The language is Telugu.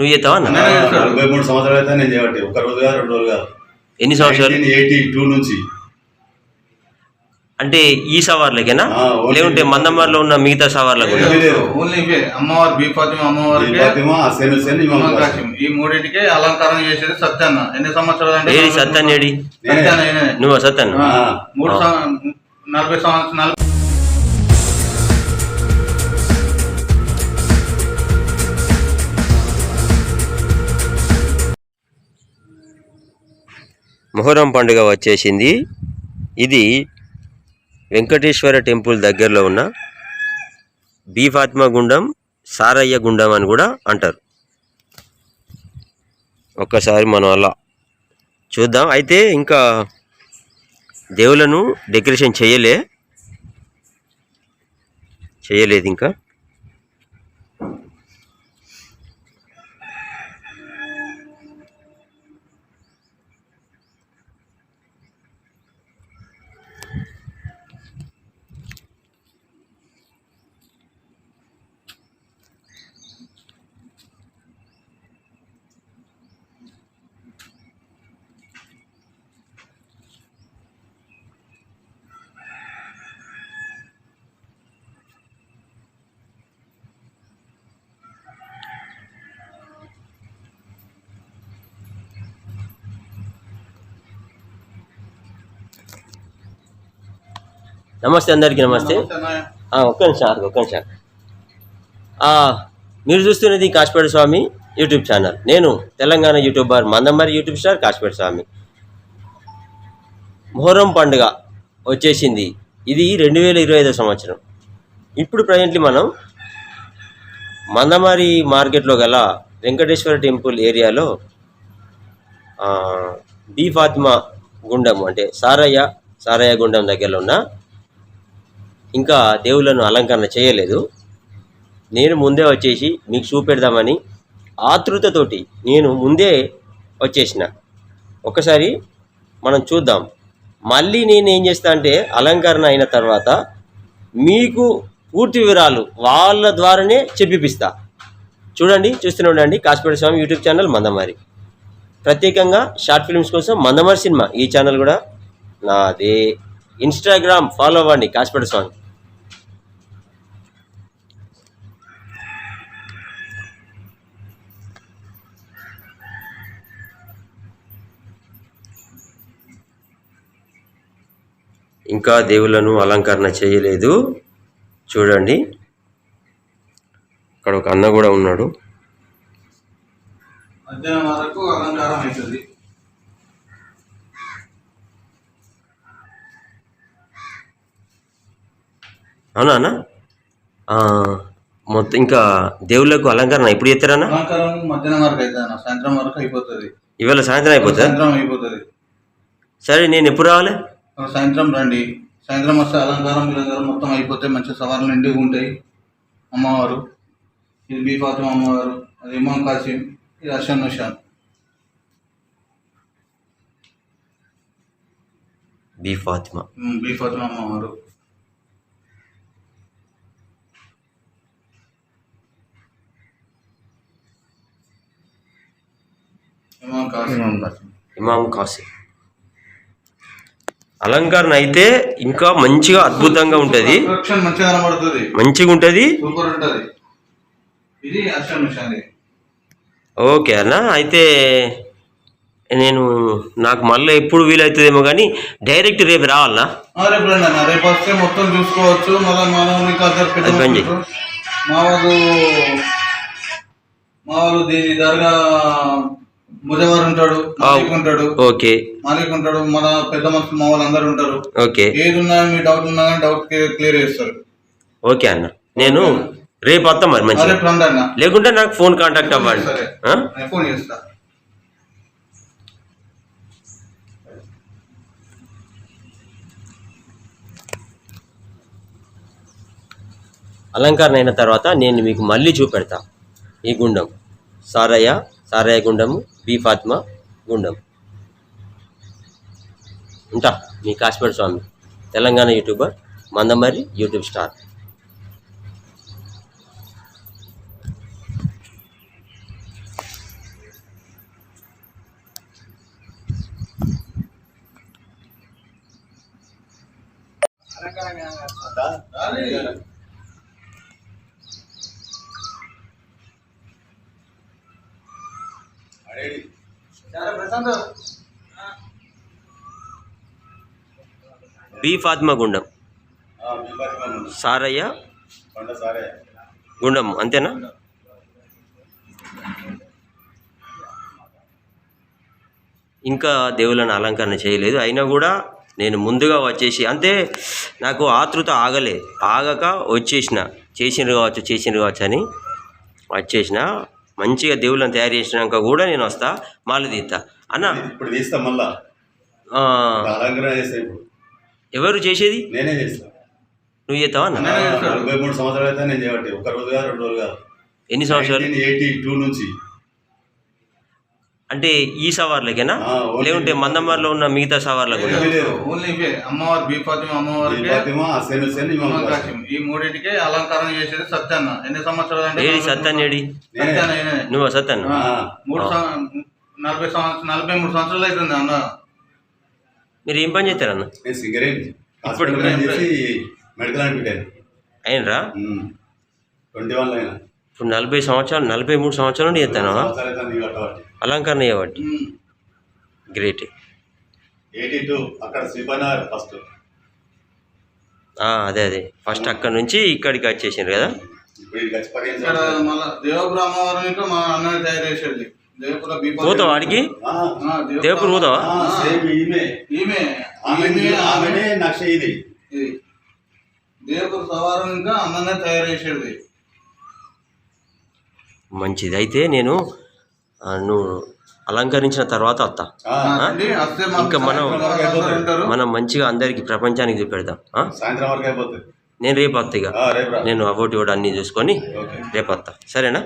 నువ్వు చేస్తావా అన్న. నలభై మూడు సంవత్సరాలు అయితే నేను చేయబట్టి ఒక రోజు కాదు రెండు రోజులు కాదు. ఎన్ని సంవత్సరాలు? ఎయిటీ టూ నుంచి. అంటే ఈ సవార్లకేనా? లేకుంటే మందమారిలో ఉన్న మిగతా సవార్లకు. ఓన్లీ ఇవే. అమ్మవారు అమ్మవారికి. ఈ మూడింటికి అలంకారం చేసేది సత్యాన్న. ఎన్ని సంవత్సరాలు అంటే. నువ్వు సత్యాన్ని. మూడు నలభై సంవత్సరాలు మొహరం పండుగ వచ్చేసింది. ఇది వెంకటేశ్వర టెంపుల్ దగ్గరలో ఉన్న బీఫాత్మా గుండం సారయ్య గుండం అని కూడా అంటారు. ఒక్కసారి మనం అలా చూద్దాం. అయితే ఇంకా దేవులను డెకరేషన్ చేయలే. చేయలేదు ఇంకా. నమస్తే అందరికీ నమస్తే. ఒక్క నిమిషం ఆగు, ఒక్క నిమిషం. మీరు చూస్తున్నది కాశపేట స్వామి యూట్యూబ్ ఛానల్. నేను Telangana YouTuber Mandamarri YouTube star Kasipet Swami. Muharram పండుగ వచ్చేసింది. ఇది రెండు వేల ఇరవై ఐదో సంవత్సరం. ఇప్పుడు ప్రజెంట్లీ మనం మందమారి మార్కెట్లో గల వెంకటేశ్వర టెంపుల్ ఏరియాలో బీ బి ఫాతిమా గుండం అంటే సారయ్య సారయ్య గుండం దగ్గరలో ఉన్న ఇంకా దేవుళ్ళను అలంకరణ చేయలేదు. నేను ముందే వచ్చేసి మీకు చూపెడదామని ఆతృతతోటి నేను ముందే వచ్చేసిన. ఒకసారి మనం చూద్దాం. మళ్ళీ నేను ఏం చేస్తా అంటే అలంకరణ అయిన తర్వాత మీకు పూర్తి వివరాలు వాళ్ళ ద్వారానే చెప్పిపిస్తా. చూడండి చూస్తూనే ఉండండి. Kashmira Swami YouTube channel Mandamarri. ప్రత్యేకంగా షార్ట్ ఫిల్మ్స్ కోసం మందమారి సినిమా ఈ ఛానల్ కూడా నాదే. ఇన్స్టాగ్రామ్ ఫాలో అవ్వండి కాశ్మీర్ స్వామి. ఇంకా దేవుళ్ళను అలంకరణ చేయలేదు. చూడండి. ఇక్కడ ఒక అన్న కూడా ఉన్నాడు. మధ్యాహ్నం వరకు అలంకారం అవుతుంది. అవునా అన్న? మొత్తం ఇంకా దేవుళ్ళకు అలంకరణ ఎప్పుడు చేస్తారన్న అలంకారం మధ్యాహ్నం వరకు అవుతుంది అన్న. సాయంత్రం వరకు అయిపోతుంది. ఇవాళ సాయంత్రం అయిపోతుందా? సాయంత్రం అయిపోతుంది. సరే నేను ఎప్పుడు రావాలి? సాయంత్రం రండి. సాయంత్రం వస్తే అలంకారం మొత్తం అయిపోతే మంచి సవాళ్ళు నిండుగా ఉంటాయి. అమ్మవారు ఇది బీ ఫాతిమా అమ్మవారు అది ఇమాం కాసిం ఇది అషన్ నిషాన్ బి ఫాతిమా. బీ ఫాతిమా అమ్మవారు. ఇమాం కాసిం అలంకరణ అయితే ఇంకా మంచిగా అద్భుతంగా ఉంటుంది. మంచిగా ఉంటుంది. ఓకే అన్న అయితే నేను నాకు మళ్ళీ ఎప్పుడు వీలవుతుందేమో కానీ డైరెక్ట్ రేపు రావాలనా ఆ, రేపు రండి అన్న. రేపు వస్తే మొత్తం చూసుకోవచ్చు. మళ్ళీ మా వాళ్ళు దీని దర్గా ముజవారు ఉంటాడు మాలిక్ ఉంటాడు ఓకే. మాలిక్ ఉంటాడు మన పెద్ద మనుషులు మా వాళ్ళు అందరు ఉంటారు. ఓకే. ఏది ఉన్నా మీ డౌట్ ఉన్నా కానీ డౌట్ క్లియర్ చేస్తారు. ఓకే అన్న. నేను రేపు వస్తాం మరి అన్న. లేకుంటే నాకు ఫోన్ కాంటాక్ట్ అవ్వండి. ఫోన్ చేస్తా. అలంకరణ అయిన తర్వాత నేను మీకు మళ్ళీ చూపెడతా. ఈ గుండం. సారయ్య సారయ్య గుండము బి ఫాత్మా గుండం. ఉంటా మీ Kashmir Swami Telangana youtuber Mandamarri YouTube star. Gundam. ఆ, మీ పార్టీ వాళ్ళు. సారయ్య? గుండం అంతేనా? ఇంకా దేవుళ్ళని అలంకరణ చేయలేదు. అయినా కూడా నేను ముందుగా వచ్చేసి అంతే నాకు ఆతృత ఆగలే. ఆగక వచ్చేసిన చేసిండ్రు కావచ్చు చేసిండ్రు కావచ్చు అని వచ్చేసిన మంచిగా దేవుళ్ళని తయారు చేసినాక కూడా నేను వస్తా మాల తీస్తా. అన్న ఇప్పుడు తీస్తా మళ్ళా. ఎవరు చేసేది? నేనే చేస్తా. నువ్వు చేస్తావా అన్న. నలభై మూడు సంవత్సరాలు అయితే నేను చేయబట్టి ఒక రోజు కాదు రెండు రోజులు కాదు. ఎన్ని సంవత్సరాలు? ఎయిటీ టూ నుంచి. అంటే ఈ సవార్లకేనా? లేకుంటే మందమార్లో ఉన్న మిగతా సవార్లకు. ఓన్లీ ఇవే. అమ్మవారు అమ్మవారికి. ఈ మూడింటికి చేసేది సత్యన్న. ఎన్ని సంవత్సరాలు అంటే ఏడి? సత్యన్న. నువ్వు సత్తాను ఆ, మూడు సం- నలభై సంవత్సరం నలభై మూడు సంవత్సరాలు అవుతుంది అన్న. మీరు ఏం పని చేస్తారన్న? నేను సింగరేణి. ఇప్పుడు హాస్పిటల్ రన్ చేసి మెడికల్ అని పెట్టాను. అయినరా? ట్వంటీ వన్ అయినా. ఇప్పుడు నలభై సంవత్సరాలు నలభై మూడు సంవత్సరాలు చేస్తాను అలంకరణ చేయబట్టి. గ్రేట్ ఎయిటీ టూ అక్కడ శ్రీపనార్ ఫస్ట్. అదే అదే. ఫస్ట్ అక్కడ నుంచి ఇక్కడికి వచ్చేసిండ్రు కదా? ఇప్పుడు ఇది వచ్చి పదిహేను ఇక్కడ సంవత్సరాలు. మళ్ళా దేవపుర అమ్మవారిని ఇంకా మా అన్నయ్య తయారు చేసేది. దేవపుర బీ ఫాతిమా. పోతావా వాడికి దేవపుర పోతావా? దేవపుర సవారం ఇంకా అన్ననే తయారు చేసేది. మంచిది అయితే నేను నువ్వు అలంకరించిన తర్వాత మాకు ఇంకా మనం- మనం మంచిగా అందరికి ప్రపంచానికి అయిపోతుంది నేను రేపు వస్తా ఇక. నేను అబోటి కూడా అన్నీ చూసుకొని రేపు వస్తా సరేనా?